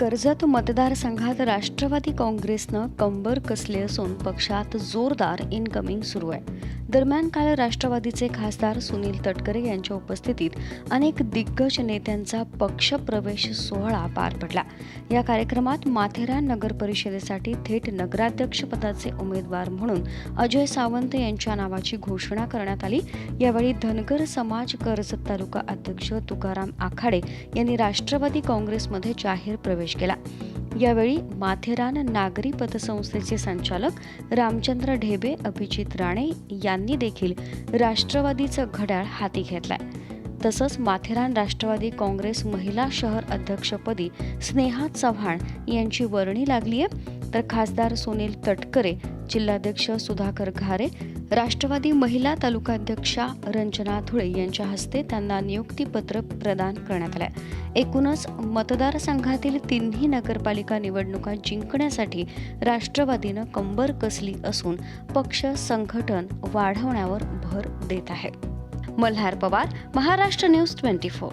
कर्जत मतदारसंघात राष्ट्रवादी काँग्रेसनं कंबर कसले असून पक्षात जोरदार इनकमिंग सुरू आहे. दरम्यान काल राष्ट्रवादीचे खासदार सुनील तटकरे यांच्या उपस्थितीत अनेक दिग्गज नेत्यांचा पक्षप्रवेश सोहळा पार पडला. या कार्यक्रमात माथेरान नगर परिषदेसाठी थेट नगराध्यक्षपदाचे उमेदवार म्हणून अजय सावंत यांच्या नावाची घोषणा करण्यात आली. यावेळी धनगर समाज कर्जत तालुका अध्यक्ष तुकाराम आखाडे यांनी राष्ट्रवादी काँग्रेसमध्ये जाहीर प्रवेश प्रवेश केला. यावेळी माथेरान नागरी पतसंस्थेचे संचालक रामचंद्र ढेबे अभिजित राणे यांनी देखील राष्ट्रवादीचं घड्याळ हाती घेतलाय. तसंच माथेरान राष्ट्रवादी काँग्रेस महिला शहर अध्यक्षपदी स्नेहा चव्हाण यांची वर्णी लागली आहे तर खासदार सुनील तटकरे जिल्हाध्यक्ष सुधाकर घारे राष्ट्रवादी महिला तालुकाध्यक्षा रंजना धुळे यांच्या हस्ते त्यांना नियुक्तीपत्र प्रदान करण्यात आलं एकूणच मतदारसंघातील तिन्ही नगरपालिका निवडणुका जिंकण्यासाठी राष्ट्रवादीनं कंबर कसली असून पक्ष संघटन वाढवण्यावर भर देत आहे. Malhar Pawar Maharashtra news twenty four.